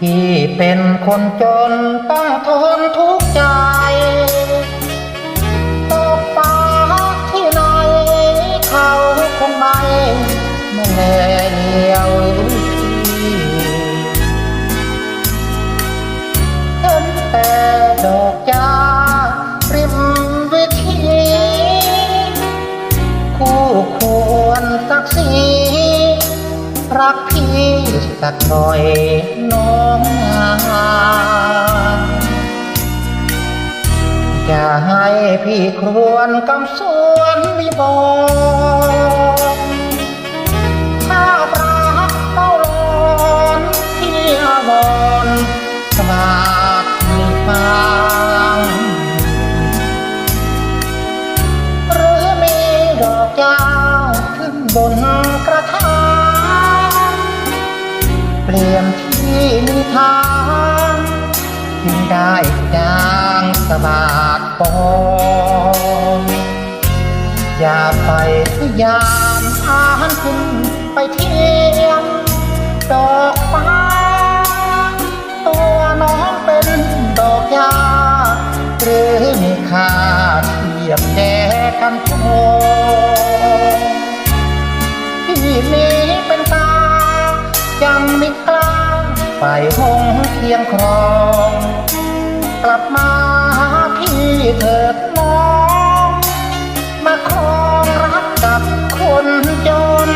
ที่เป็นคนจนต้องทนทุก รักพี่สักหน่อยน้องงานอย่าให้พี่ครวนกำสวนวิบล ทางได้จางสบาดปองอย่าไปพยายามอ่านขึ้นไปเทียมดอกฟ้า ตัวน้องเป็นดอกยา หรือมีค่าเทียบแก่กันโทที่นี้เป็นตายังไม่ ไปหงเคียงครอง กลับมาหาพี่เถิดน้อง มาครองรักกับคนจน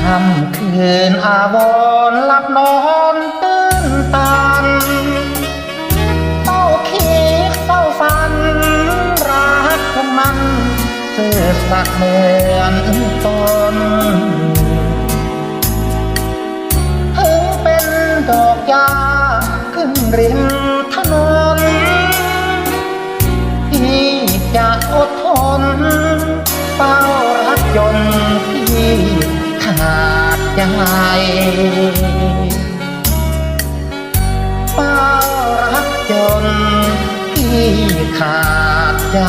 ค่ำคืนอาวรหลับนอนตื่นตันเฝ้าคิดเฝ้าฝัน รักของมัน ซื่อสัตย์เหมือนตน ริมถนนพี่จะอดทนเฝ้ารักจนพี่ขาดใจเฝ้ารักจนพี่ขาดใจ